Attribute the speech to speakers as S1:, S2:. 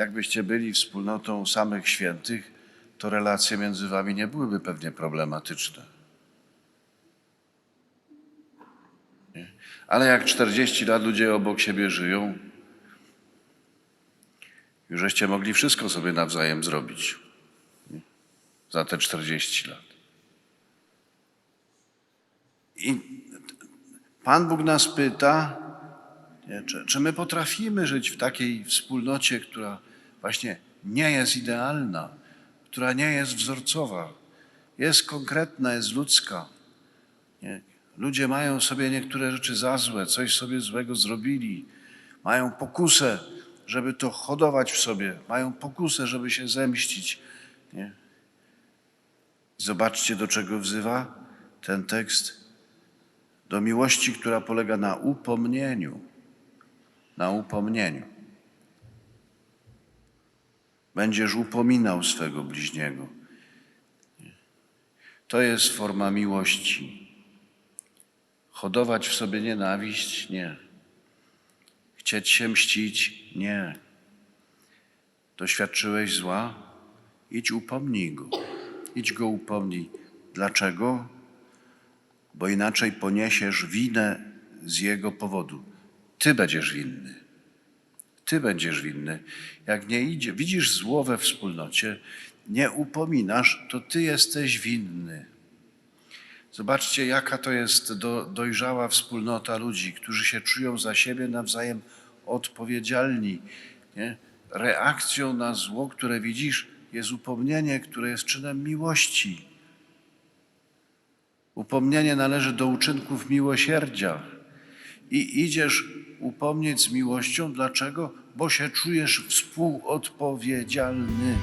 S1: jakbyście byli wspólnotą samych świętych, to relacje między wami nie byłyby pewnie problematyczne. Nie? Ale jak 40 lat ludzie obok siebie żyją, już żeście mogli wszystko sobie nawzajem zrobić nie? za te 40 lat. I Pan Bóg nas pyta, czy, czy my potrafimy żyć w takiej wspólnocie, która właśnie nie jest idealna, która nie jest wzorcowa, jest konkretna, jest ludzka. Nie? Ludzie mają sobie niektóre rzeczy za złe, coś sobie złego zrobili, mają pokusę, żeby to hodować w sobie, mają pokusę, żeby się zemścić. Nie? Zobaczcie, do czego wzywa ten tekst. Do miłości, która polega na upomnieniu. Na upomnieniu. Będziesz upominał swego bliźniego. To jest forma miłości. Hodować w sobie nienawiść? Nie. Chcieć się mścić? Nie. Doświadczyłeś zła? Idź upomnij go. Idź go upomnij. Dlaczego? Bo inaczej poniesiesz winę z jego powodu. Ty będziesz winny. Ty będziesz winny. Jak nie idzie, widzisz zło we wspólnocie, nie upominasz, to ty jesteś winny. Zobaczcie, jaka to jest do, dojrzała wspólnota ludzi, którzy się czują za siebie nawzajem odpowiedzialni. Nie? Reakcją na zło, które widzisz, jest upomnienie, które jest czynem miłości. Upomnienie należy do uczynków miłosierdzia. I idziesz upomnieć z miłością. Dlaczego? Bo się czujesz współodpowiedzialny.